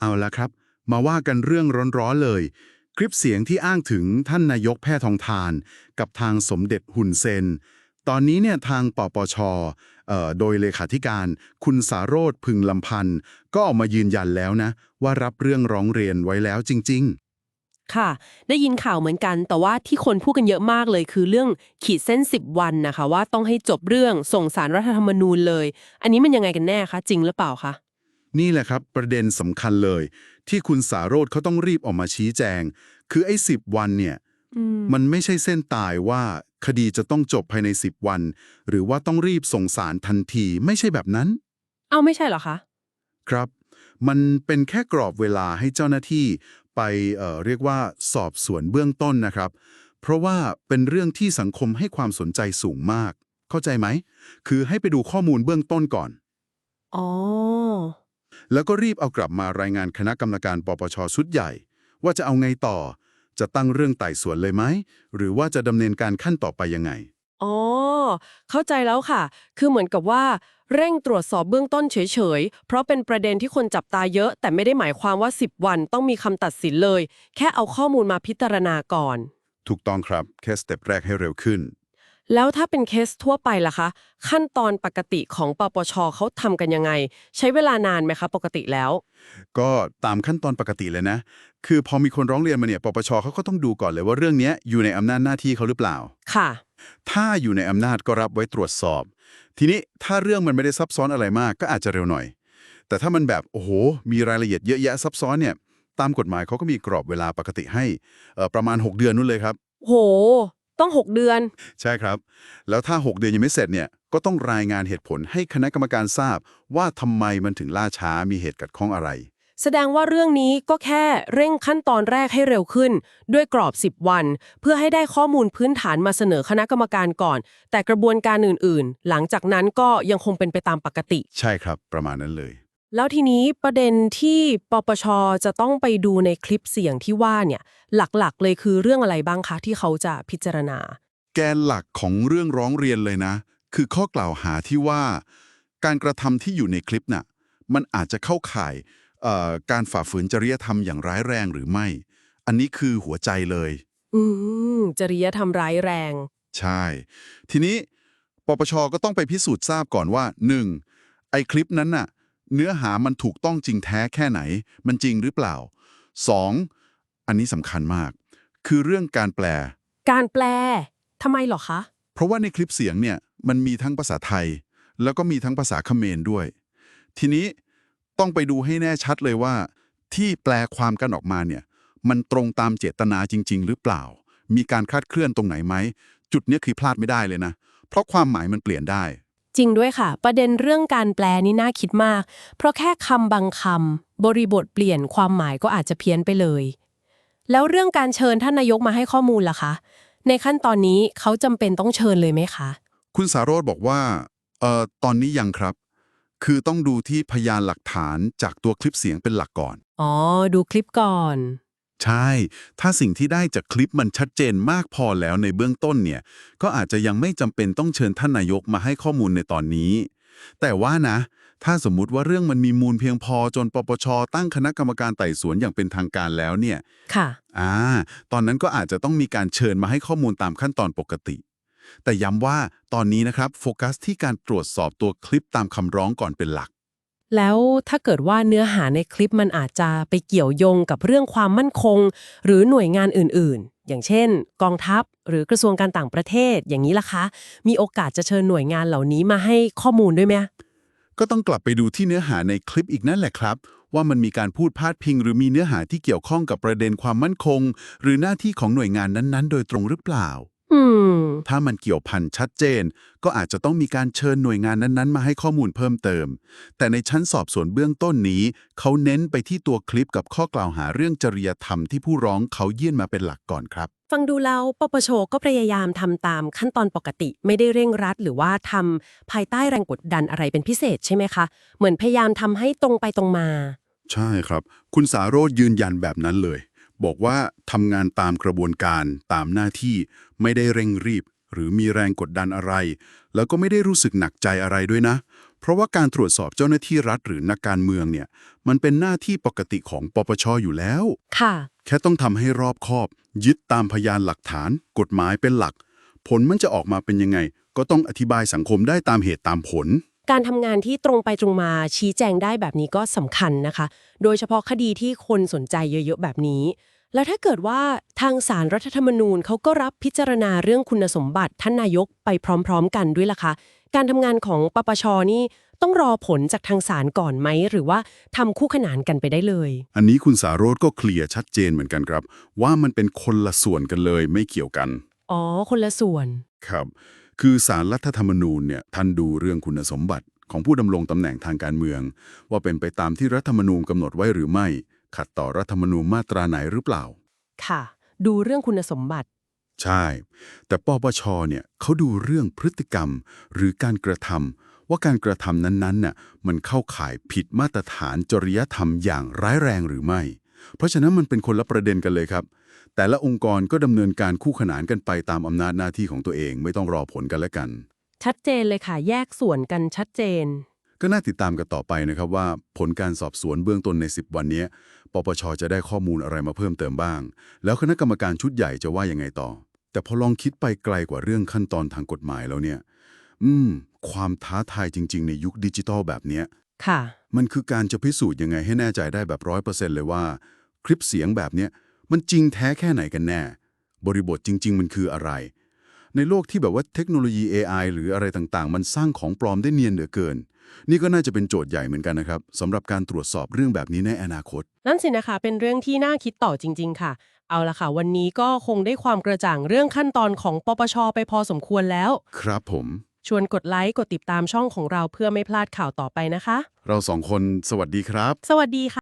เอาละครับ มาว่ากันเรื่องร้อนๆเลย คลิปเสียงที่อ้างถึงท่านนายกแพทองทาน กับทางสมเด็จหุ่นเซน ตอนนี้เนี่ยทางปปชโดยเลขาธิการ คุณสารโรธพึงลำพันธ์ก็ออกมายืนยันแล้วนะ ว่ารับเรื่องร้องเรียนไว้แล้วจริง ๆค่ะ ได้ยินข่าวเหมือนกัน แต่ว่าที่คนพูดกันเยอะมากเลยคือเรื่องขีดเส้น 10 วันนะคะ ว่าต้องให้จบเรื่องส่งสารรัฐธรรมนูญเลย อันนี้มันยังไงกันแน่คะ จริงหรือเปล่าคะ นี่แหละครับประเด็นสำคัญเลย ที่คุณสารโรธเขาต้องรีบออกมาชี้แจง คือไอ้สิวันเนี่ยอืมมันไม่ใช่เส้นตายว่าคดีจะต้องจบภายใน 10 วัน หรือว่าต้องรีบส่งสารทันทีไม่ใช่แบบนั้น เอาไม่ใช่เหรอคะ ครับ มันเป็นแค่กรอบเวลาให้เจ้าหน้าที่ไปเอ่อเรียกว่าสอบสวนเบื้องต้นนะครับ เพราะว่าเป็นเรื่องที่สังคมให้ความสนใจสูงมาก เข้าใจไหม คือให้ไปดูข้อมูลเบื้องต้นก่อน อ๋อ แล้วก็รีบเอากลับมารายงานคณะกรรมการปปชชุดใหญ่ ว่าจะเอาไงต่อ จะตั้งเรื่องไต่สวนเลยไหม หรือว่าจะดำเนินการขั้นต่อไปยังไง อ๋อ เข้าใจแล้วค่ะ คือเหมือนกับว่า เร่งตรวจสอบเบื้องต้นเฉยๆ เพราะเป็นประเด็นที่คนจับตาเยอะ แต่ไม่ได้หมายความว่า 10 วันต้องมีคำตัดสินเลย แค่เอาข้อมูลมาพิจารณาก่อน ถูกต้องครับ แค่สเต็ปแรกให้เร็วขึ้น แล้วถ้าเป็นเคสทั่วไปล่ะคะ ขั้นตอนปกติของปปชเขาทำกันยังไง ใช้เวลานานไหมคะ ปกติแล้ว ก็ตามขั้นตอนปกติเลยนะ คือพอมีคนร้องเรียนมาเนี่ยปปชเขาก็ต้องดูก่อนเลยว่าเรื่องเนี้ยอยู่ในอำนาจหน้าที่เขาหรือเปล่า ค่ะ ถ้าอยู่ในอำนาจก็รับไว้ตรวจสอบ ทีนี้ถ้าเรื่องมันไม่ได้ซับซ้อนอะไรมากก็อาจจะเร็วหน่อย แต่ถ้ามันแบบโอ้โห มีรายละเอียดเยอะแยะซับซ้อนเนี่ย ตามกฎหมายเขาก็มีกรอบเวลาปกติให้เอ่อประมาณ 6 เดือนนู่นเลยครับโห ต้อง 6 เดือน ใช่ครับ แล้วถ้า 6 เดือนยังไม่เสร็จเนี่ยก็ต้องรายงานเหตุผลให้คณะกรรมการทราบ ว่าทำไมมันถึงล่าช้ามีเหตุขัดข้องอะไร แสดงว่าเรื่องนี้ก็แค่เร่งขั้นตอนแรกให้เร็วขึ้น ด้วยกรอบ 10 วัน เพื่อให้ได้ข้อมูลพื้นฐานมาเสนอคณะกรรมการก่อน แต่กระบวนการอื่นๆ หลังจากนั้นก็ยังคงเป็นไปตามปกติ ใช่ครับ ประมาณนั้นเลย แล้วทีนี้ประเด็นที่ปปชจะต้องไปดูในคลิปเสียงที่ว่าเนี่ยหลักๆ เลยคือเรื่องอะไรบ้างคะที่เขาจะพิจารณา แกนหลักของเรื่องร้องเรียนเลยนะ คือข้อกล่าวหาที่ว่า การกระทำที่อยู่ในคลิปน่ะมันอาจจะเข้าข่ายเอ่อการฝ่าฝืนจริยธรรมอย่างร้ายแรงหรือไม่ อันนี้คือหัวใจเลย อืมจริยธรรมร้ายแรง ใช่ ทีนี้ปปชก็ต้องไปพิสูจน์ทราบก่อนว่า 1. ไอ้คลิปนั้นน่ะ เนื้อหามันถูกต้องจริงแท้แค่ไหน มันจริงหรือเปล่า 2. อันนี้สำคัญมาก คือเรื่องการแปล การแปลทำไมเหรอคะ เพราะว่าในคลิปเสียงเนี่ยมันมีทั้งภาษาไทย แล้วก็มีทั้งภาษาเขมรด้วย ทีนี้ต้องไปดูให้แน่ชัดเลยว่า ที่แปลความกันออกมาเนี่ยมันตรงตามเจตนาจริง ๆ หรือเปล่า มีการคลาดเคลื่อนตรงไหนไหม จุดเนี้ยคือพลาดไม่ได้เลยนะ เพราะความหมายมันเปลี่ยนได้ จริงด้วยค่ะ ประเด็นเรื่องการแปลนี่น่าคิดมาก เพราะแค่คำบางคำบริบทเปลี่ยนความหมายก็อาจจะเพี้ยนไปเลย แล้วเรื่องการเชิญท่านนายกมาให้ข้อมูลล่ะคะ ในขั้นตอนนี้เขาจำเป็นต้องเชิญเลยไหมคะ คุณสารโรธบอกว่าเอ่อตอนนี้ยังครับ คือต้องดูที่พยานหลักฐานจากตัวคลิปเสียงเป็นหลักก่อน อ๋อ ดูคลิปก่อน ใช่ ถ้าสิ่งที่ได้จากคลิปมันชัดเจนมากพอแล้วในเบื้องต้นเนี่ย ก็อาจจะยังไม่จำเป็นต้องเชิญท่านนายกมาให้ข้อมูลในตอนนี้ แต่ว่านะ ถ้าสมมุติว่าเรื่องมันมีมูลเพียงพอจนปปช ตั้งคณะกรรมการไต่สวนอย่างเป็นทางการแล้วเนี่ย ค่ะ อ่า ตอนนั้นก็อาจจะต้องมีการเชิญมาให้ข้อมูลตามขั้นตอนปกติ แต่ย้ำว่าตอนนี้นะครับโฟกัสที่การตรวจสอบตัวคลิปตามคำร้องก่อนเป็นหลัก แล้วถ้าเกิดว่าเนื้อหาในคลิปมันอาจจะไปเกี่ยวโยงกับเรื่องความมั่นคง หรือหน่วยงานอื่นๆ อย่างเช่น กองทัพหรือกระทรวงการต่างประเทศอย่างนี้ล่ะคะ มีโอกาสจะเชิญหน่วยงานเหล่านี้มาให้ข้อมูลด้วยไหมก็ต้องกลับไปดูที่เนื้อหาในคลิปอีกนั่นแหละครับ ว่ามันมีการพูดพาดพิง หรือมีเนื้อหาที่เกี่ยวข้องกับประเด็นความมั่นคง หรือหน้าที่ของหน่วยงานนั้นๆ โดยตรงหรือเปล่า อืม ถ้ามันเกี่ยวพันชัดเจน ก็อาจจะต้องมีการเชิญหน่วยงานนั้นๆ มาให้ข้อมูลเพิ่มเติม แต่ในชั้นสอบสวนเบื้องต้นนี้ เขาเน้นไปที่ตัวคลิปกับข้อกล่าวหาเรื่องจริยธรรมที่ผู้ร้องเขายื่นมาเป็นหลักก่อนครับ ฟังดูแล้วปปชก็พยายามทำตามขั้นตอนปกติ ไม่ได้เร่งรัด หรือว่าทำภายใต้แรงกดดันอะไรเป็นพิเศษใช่ไหมคะ เหมือนพยายามทำให้ตรงไปตรงมา ใช่ครับ คุณสาโรธยืนยันแบบนั้นเลย บอกว่าทำงานตามกระบวนการตามหน้าที่ไม่ได้เร่งรีบ หรือมีแรงกดดันอะไร แล้วก็ไม่ได้รู้สึกหนักใจอะไรด้วยนะ เพราะว่าการตรวจสอบเจ้าหน้าที่รัฐหรือนักการเมืองเนี่ย มันเป็นหน้าที่ปกติของปปชอยู่แล้ว ค่ะ แค่ต้องทำให้รอบคอบ ยึดตามพยานหลักฐาน กฎหมายเป็นหลัก ผลมันจะออกมาเป็นยังไง ก็ต้องอธิบายสังคมได้ตามเหตุตามผล การทำงานที่ตรงไปตรงมาชี้แจงได้แบบนี้ก็สำคัญนะคะ โดยเฉพาะคดีที่คนสนใจเยอะๆแบบนี้ แล้วถ้าเกิดว่าทางสารรัฐธรรมนูญเขาก็รับพิจารณาเรื่องคุณสมบัติท่านนายกไปพร้อม ๆ กันด้วยล่ะคะการทำงานของปปชนี่ต้องรอผลจากทางศาลก่อนไหม หรือว่าทำคู่ขนานกันไปได้เลย อันนี้คุณสารโรธก็เคลียร์ชัดเจนเหมือนกันครับ ว่ามันเป็นคนละส่วนกันเลยไม่เกี่ยวกัน อ๋อ คนละส่วนครับ คือสารรัฐธรรมนูญเนี่ยท่านดูเรื่องคุณสมบัติของผู้ดำรงตำแหน่งทางการเมือง ว่าเป็นไปตามที่รัฐธรรมนูญกำหนดไว้หรือไม่ ขัดต่อรัฐธรรมนูญมาตราไหนหรือเปล่า ค่ะ ดูเรื่องคุณสมบัติ ใช่ แต่ปปชเนี่ยเขาดูเรื่องพฤติกรรม หรือการกระทำว่าการกระทำนั้นๆน่ะมันเข้าข่ายผิดมาตรฐานจริยธรรมอย่างร้ายแรงหรือไม่ เพราะฉะนั้นมันเป็นคนละประเด็นกันเลยครับ แต่ละองค์กรก็ดำเนินการคู่ขนานกันไปตามอำนาจหน้าที่ของตัวเองไม่ต้องรอผลกันและกัน ชัดเจนเลยค่ะ แยกส่วนกันชัดเจน ก็น่าติดตามกันต่อไปนะครับว่า ผลการสอบสวนเบื้องต้นใน 10 วันนี้ปปชจะได้ข้อมูลอะไรมาเพิ่มเติมบ้าง แล้วคณะกรรมการชุดใหญ่จะว่ายังไงต่อ แต่พอลองคิดไปไกลกว่าเรื่องขั้นตอนทางกฎหมายแล้วเนี่ย อืม ความท้าทายจริง ๆ ในยุคดิจิทัลแบบเนี้ย ค่ะ มันคือการจะพิสูจน์ยังไงให้แน่ใจได้แบบร้อยเปอร์เซ็นต์เลยว่า คลิปเสียงแบบเนี้ยมันจริงแท้แค่ไหนกันแน่ บริบทจริง ๆ มันคืออะไร ในโลกที่แบบว่าเทคโนโลยี AI หรืออะไรต่างๆ มันสร้างของปลอมได้เนียนเหลือเกิน นี่ก็น่าจะเป็นโจทย์ใหญ่เหมือนกันนะครับสำหรับการตรวจสอบเรื่องแบบนี้ในอนาคต นั่นสินะคะ เป็นเรื่องที่น่าคิดต่อจริง ๆ ค่ะ เอาละค่ะ วันนี้ก็คงได้ความกระจ่างเรื่องขั้นตอนของปปชไปพอสมควรแล้ว ครับผม ชวนกดไลค์กดติดตามช่องของเราเพื่อไม่พลาดข่าวต่อไปนะคะ เราสองคนสวัสดีครับ สวัสดีค่ะ